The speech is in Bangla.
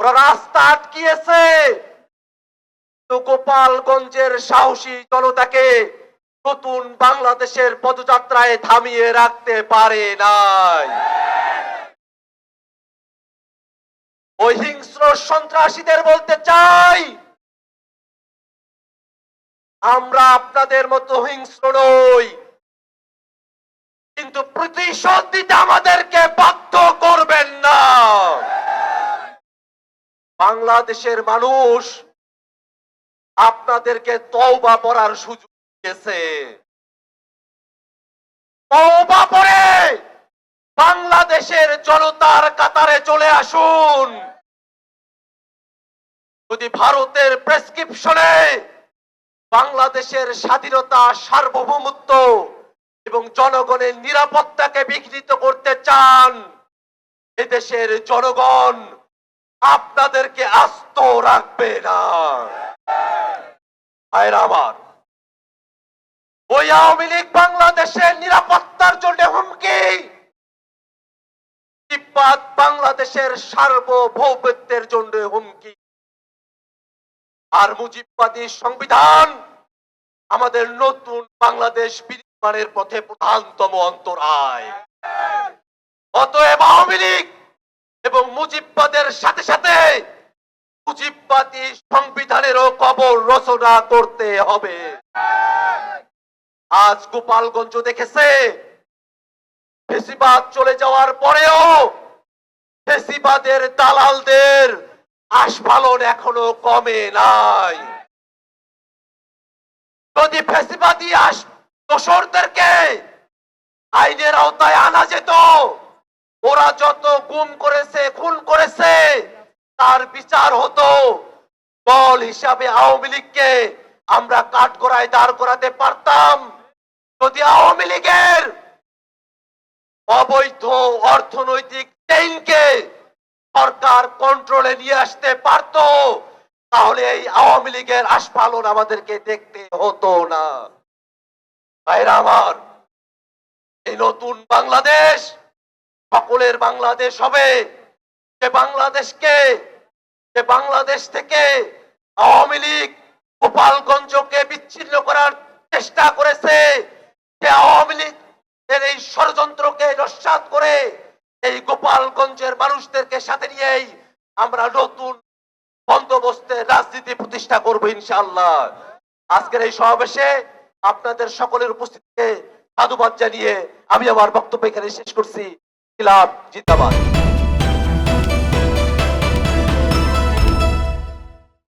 রাস্তা আটকিয়েছে। তো গোপালগঞ্জের সাহসী জনতাকে নতুন বাংলাদেশের পদযাত্রায় থামিয়ে রাখতে পারে নাই। সন্ত্রাসীদের বলতে চাই, আমরা আপনাদের মতো হিংস্র নই। কিন্তু প্রতিশোধ দিতে আমাদেরকে বাধ্য করবেন না। বাংলাদেশের মানুষ আপনাদেরকে তওবা পড়ার সুযোগ দিয়েছে। তওবা পড়ে বাংলাদেশের জনতার কাতারে চলে আসুন। যদি ভারতের প্রেসক্রিপশনে বাংলাদেশের স্বাধীনতা সার্বভৌমত্ব এবং জনগণের নিরাপত্তাকে বিঘ্নিত করতে চান, এদেশের জনগণ আপনাদেরকে আস্ত রাখবে না। আমার, ওই আওয়ামী লীগ বাংলাদেশের নিরাপত্তার জন্য হুমকি। বাংলাদেশের সার্বভৌমত্বের জন্য হুমকি। আর মুজিববাদী সংবিধান আমাদের নতুন বাংলাদেশ বিনির্মাণের পথে প্রধানতম অন্তরায় অতএব আওয়ামী লীগ এবং সাথে সাথে মুজিববাদী সংবিধানেরও কবর রচনা করতে হবে। আজ গোপালগঞ্জ দেখেছে, ফেসিবাদ চলে যাওয়ার পরেও ফেসিবাদের দালালদের আস্ফালন এখনও কমে নাই। যদি ফেসিবাদী আস দোসরদেরকে আইনের আওতায় ওরা যত গুম করেছে, খুন করেছে, তার বিচার হতো। দল হিসাবে আওয়ামী লীগকে আমরা কাঠগড়ায় দাঁড় করাতে পারতাম। যদি আওয়ামী লীগের অবৈধ অর্থনৈতিক চেইনকে সরকার কন্ট্রোলে নিয়ে আসতে পারত, তাহলে এই আওয়ামী লীগের আস্ফালন আমাদেরকে দেখতে হতো না। ভাইরা আমার, এই নতুন বাংলাদেশ সকলের বাংলাদেশ হবে। যে বাংলাদেশকে যে বাংলাদেশ থেকে আওয়ামী লীগ গোপালগঞ্জকে বিচ্ছিন্ন করার চেষ্টা করেছে। যে আওয়ামী লীগ এই ষড়যন্ত্রকে নস্বাত করে এই গোপালগঞ্জের মানুষদেরকে সাথে নিয়েই আমরা নতুন বন্দোবস্তের রাজনীতি প্রতিষ্ঠা করব ইনশাআল্লাহ। আজকের এই সমাবেশে আপনাদের সকলের উপস্থিতিকে সাধুবাদ জানিয়ে আমি আমার বক্তব্য এখানে শেষ করছি। জিন্দাবাদ।